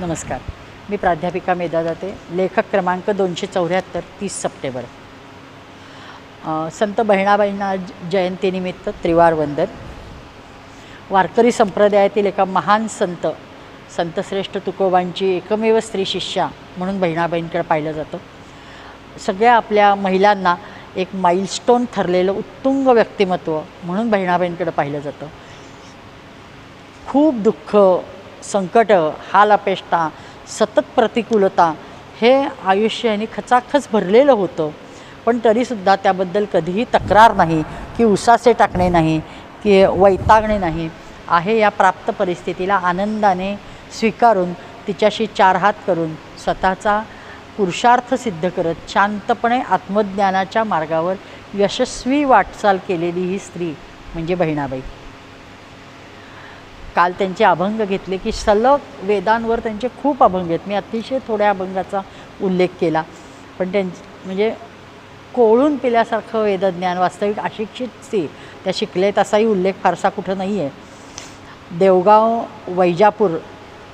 नमस्कार. मी प्राध्यापिका मेधा जाते लेखक क्रमांक दोनशे चौऱ्याहत्तर तीस सप्टेंबर. संत बहिणाबाईंना ज- जयंतीनिमित्त त्रिवार वंदन. वारकरी संप्रदायातील एका महान संत संतश्रेष्ठ तुकोबांची एकमेव स्त्री शिष्या म्हणून बहिणाबाईंकडे पाहिलं जातं. सगळ्या आपल्या महिलांना एक माइलस्टोन ठरलेलं उत्तुंग व्यक्तिमत्व म्हणून बहिणाबाईंकडे पाहिलं जातं. खूप दुःख संकट हाल अपेष्टा सतत प्रतिकूलता हे आयुष्य यांनी खचाखच भरलेलं होतं. पण तरीसुद्धा त्याबद्दल कधीही तक्रार नाही की उसासे टाकणे नाही की वैतागणे नाही आहे या प्राप्त परिस्थितीला आनंदाने स्वीकारून तिच्याशी चार हात करून स्वतःचा पुरुषार्थ सिद्ध करत शांतपणे आत्मज्ञानाच्या मार्गावर यशस्वी वाटचाल केलेली ही स्त्री म्हणजे बहिणाबाई. काल त्यांचे अभंग घेतले की सलग वेदांवर त्यांचे खूप अभंग आहेत. मी अतिशय थोड्या अभंगाचा उल्लेख केला. पण त्यां म्हणजे कोळून पिल्यासारखं वेदज्ञान वास्तविक अशिक्षित स्त्री त्या शिकले तसाही उल्लेख फारसा कुठं नाही आहे. देवगाव वैजापूर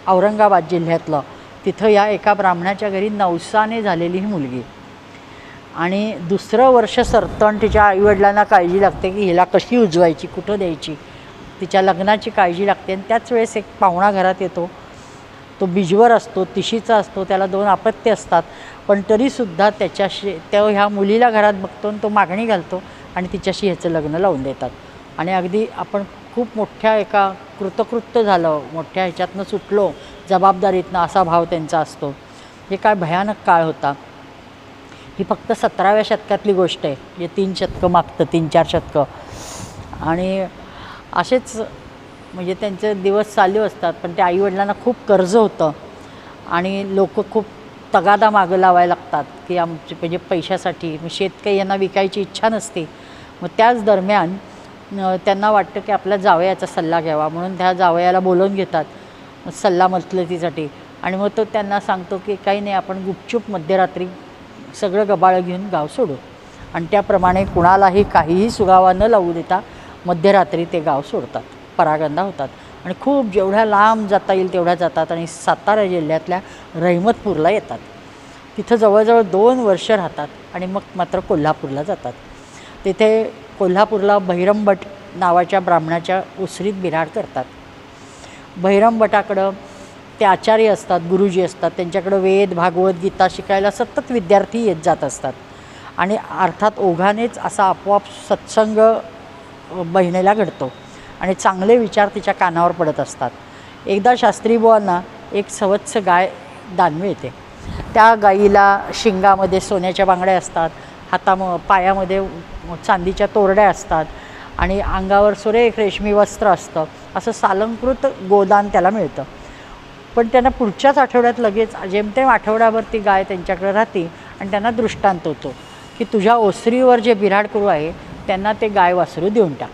औरंगाबाद जिल्ह्यातलं तिथं या एका ब्राह्मणाच्या घरी नवसाने झालेली ही मुलगी. आणि दुसरं वर्ष सरतण तिच्या आईवडिलांना काळजी लागते की हिला कशी उजवायची कुठं द्यायची? तिच्या लग्नाची काळजी लागते आणि त्याच वेळेस एक पाहुणा घरात येतो. तो बिजवर असतो तिशीचा असतो त्याला दोन अपत्य असतात. पण तरीसुद्धा त्याच्याशी तो ह्या मुलीला घरात बघतो आणि तो मागणी घालतो आणि तिच्याशी ह्याचं लग्न लावून देतात. आणि अगदी आपण खूप मोठ्या एका कृतकृत्य झालं मोठ्या ह्याच्यातनं सुटलो जबाबदारीतनं असा भाव त्यांचा असतो. हे काय भयानक काळ होता. ही फक्त सतराव्या शतकातली गोष्ट आहे. जे तीन शतकं मागतं तीन चार शतकं. आणि असेच म्हणजे त्यांचे दिवस चालू असतात पण त्या आईवडिलांना खूप कर्ज होतं आणि लोक खूप तगादा मागं लावायला लागतात की आमचे म्हणजे पैशासाठी. मग शेतकरी यांना विकायची इच्छा नसते. मग त्याच दरम्यान त्यांना वाटतं की आपल्या जावयाचा सल्ला घ्यावा म्हणून त्या जावयाला बोलवून घेतात. सल्ला मसलतीसाठी आणि मग तो त्यांना सांगतो की काही नाही आपण गुपचूप मध्यरात्री सगळं गबाळं घेऊन गाव सोडू. आणि त्याप्रमाणे कुणालाही काहीही सुगावा न लावू देता मध्यरात्री ते गाव सोडतात परागंदा होतात. आणि खूप जेवढ्या लांब जाता येईल तेवढ्या जातात आणि सातारा जिल्ह्यातल्या रहिमतपूरला येतात. तिथं जवळजवळ दोन वर्ष राहतात आणि मग मात्र कोल्हापूरला जातात. तिथे कोल्हापूरला भैरमभट नावाच्या ब्राह्मणाच्या उसरीत बिराड करतात. भैरमभटाकडं ते आचार्य असतात गुरुजी असतात त्यांच्याकडं वेद भागवत गीता शिकायला सतत विद्यार्थी येत जात असतात. आणि अर्थात ओघानेच असा आपोआप सत्संग बहिणीला घडतो. आणि चांगले विचार तिच्या कानावर पडत असतात. एकदा शास्त्री बुवांना एक सवत्स गाय दान मिळते त्या गाईला शिंगामध्ये सोन्याच्या बांगड्या असतात हाताम पायामध्ये चांदीच्या तोरड्या असतात आणि अंगावर सुरेख रेशमी वस्त्र असतं. असं सालंकृत गोदान त्याला मिळतं. पण त्यांना पुढच्याच आठवड्यात लगेच जेमतेम आठवड्याभर ती गाय त्यांच्याकडे राहते आणि त्यांना दृष्टांत होतो की तुझ्या ओसरीवर जे बिराड करू आहे त्यांना ते गाय वासरू देऊन टाक.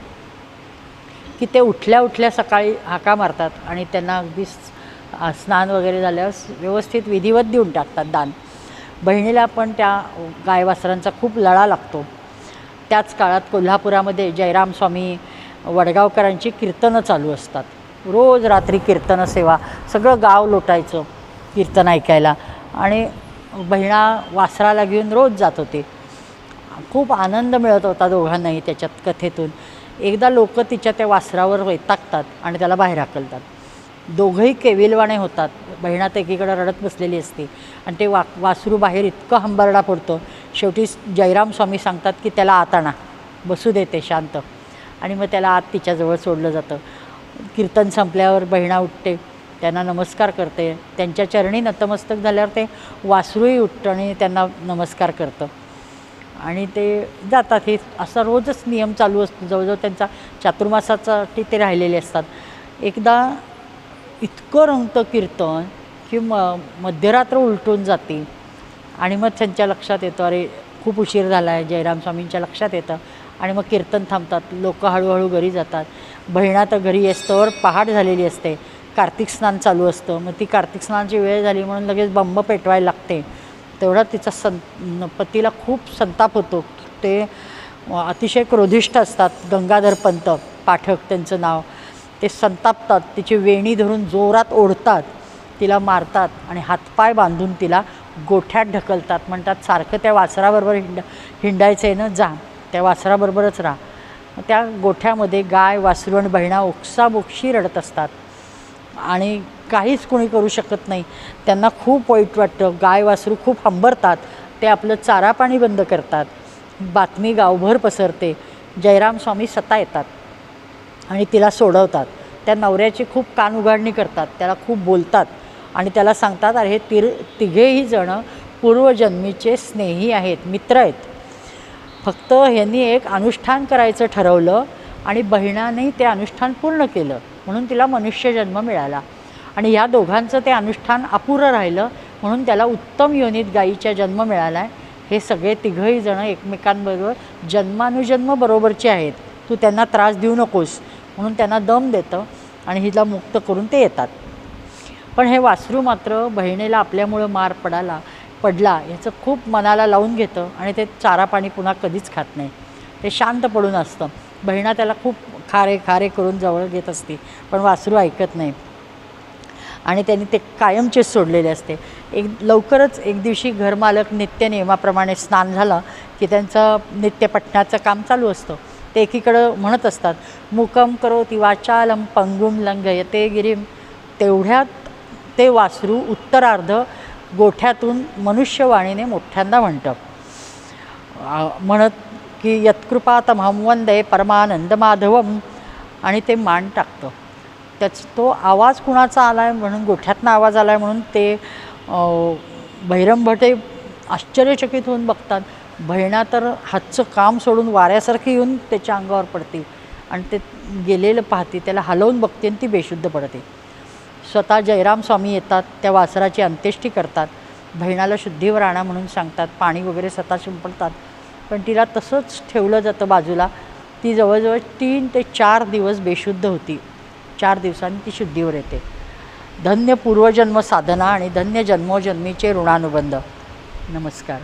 की ते उठल्या उठल्या सकाळी हाका मारतात आणि त्यांना अगदी स्नान वगैरे झाल्यावर व्यवस्थित विधिवत देऊन टाकतात दान. बहिणीला पण त्या गायवासरांचा खूप लळा लागतो. त्याच काळात कोल्हापुरामध्ये जयराम स्वामी वडगावकरांची कीर्तनं चालू असतात. रोज रात्री कीर्तन सेवा सगळं गाव लोटायचं कीर्तन ऐकायला. आणि बहिणा वासराला घेऊन रोज जात होते. खूप आनंद मिळत होता दोघांनाही त्याच्यात कथेतून. एकदा लोक तिच्या त्या वासरावर वैतागतात आणि त्याला बाहेर हाकलतात. दोघंही केविलवाणे होतात. बहिणात एकीकडे रडत बसलेली असते आणि ते वा वासरू बाहेर इतकं हंबरडा पडतो. शेवटी जयराम स्वामी सांगतात की त्याला आत आणा. बसू देते शांत. आणि मग त्याला आत तिच्याजवळ सोडलं जातं. कीर्तन संपल्यावर बहिणा उठते. त्यांना नमस्कार करते. त्यांच्या चरणी नतमस्तक झाल्यावर ते वासरूही उठतं आणि त्यांना नमस्कार करतं. आणि ते जातात. हे असा रोजच नियम चालू असतो. जवळजवळ त्यांचा चातुर्मासाचा ते राहिलेले असतात. एकदा इतकं रंगतं कीर्तन की म मध्यरात्र उलटून जाते. आणि मग त्यांच्या लक्षात येतं अरे खूप उशीर झाला आहे जयराम स्वामींच्या लक्षात येतं. आणि मग कीर्तन थांबतात. लोक हळूहळू घरी जातात. बहिणा तर घरी येस्तवर पहाट झालेली असते. कार्तिक स्नान चालू असतं. मग ती कार्तिक स्नानाची वेळ झाली म्हणून लगेच बंब पेटवायला लागते. तेवढा तिचा सं पतीला खूप संताप होतो. ते अतिशय क्रोधिष्ठ असतात. गंगाधर पंत पाठक त्यांचं नाव. ते संतापतात. तिची वेणी धरून जोरात ओढतात. तिला मारतात आणि हातपाय बांधून तिला गोठ्यात ढकलतात. म्हणतात सारखं त्या वासराबरोबर हिंड हिंडायचं आहे ना? जा. त्या वासराबरोबरच राहा. त्या गोठ्यामध्ये गाय वासरू आणि बहिणा ओक्साबोक्षी रडत असतात. आणि काहीच कोणी करू शकत नाही. त्यांना खूप वाईट वाटतं. गाय वासरू खूप हंबरतात. ते आपलं चारा पाणी बंद करतात. बातमी गावभर पसरते. जयराम स्वामी स्वतः येतात आणि तिला सोडवतात. त्या नवऱ्याची खूप कान उघडणी करतात. त्याला खूप बोलतात आणि त्याला सांगतात अरे हे तिर तिघेही जणं पूर्वजन्मीचे स्नेही आहेत. मित्र आहेत. फक्त ह्यांनी एक अनुष्ठान करायचं ठरवलं आणि बहिणाने ते अनुष्ठान पूर्ण केलं. म्हणून तिला मनुष्य जन्म मिळाला. आणि ह्या दोघांचं ते अनुष्ठान अपुरं राहिलं म्हणून त्याला उत्तम योनीत गायीच्या जन्म मिळाला आहे हे सगळे तिघंही जणं एकमेकांबरोबर जन्मानुजन्म बरोबरचे आहेत. तू त्यांना त्रास देऊ नकोस म्हणून त्यांना दम देतं आणि हिला मुक्त करून ते येतात. पण हे वासरू मात्र बहिणीला आपल्यामुळं मार पडाला पडला याचं खूप मनाला लावून घेतं आणि ते चारा पाणी पुन्हा कधीच खात नाही. ते शांत पडून असतं. बहिणा त्याला खूप खारे खारे करून जवळ घेत असते पण वासरू ऐकत नाही. आणि त्यांनी ते कायमचेच सोडलेले असते. एक लवकरच एक दिवशी घरमालक नित्य नियमाप्रमाणे स्नान झालं की त्यांचं नित्य काम चालू असतं. ते एकीकडं म्हणत असतात मुकम करो ती वाचालम पंगुम लंघयते गिरीम. तेवढ्यात ते वासरू उत्तरार्ध गोठ्यातून मनुष्यवाणीने मोठ्यांदा म्हणतं. म्हणत की यत्कृपातमहं वंदे परमानंद माधवम आणि ते मान टाकतं. त्याच तो आवाज कुणाचा आला आहे म्हणून गोठ्यातनं आवाज आला आहे म्हणून ते भैरम भैरमभटे आश्चर्यचकित होऊन बघतात. बहिणा तर हातचं काम सोडून वाऱ्यासारखी येऊन त्याच्या अंगावर पडते आणि ते गेलेलं पाहते त्याला हलवून बघते आणि ती बेशुद्ध पडते. स्वतः जयराम स्वामी येतात त्या वासराची अंत्येष्टी करतात. बहिणाला शुद्धीवर आणा म्हणून सांगतात पाणी वगैरे स्वतः शिंपडतात. पण तिला तसंच ठेवलं जातं बाजूला. ती जवळजवळ तीन ते चार दिवस बेशुद्ध होती. चार दिवसांनी ती शुद्धीवर येते. धन्य पूर्वजन्म साधना आणि धन्य जन्मोजन्मीचे ऋणानुबंध. नमस्कार.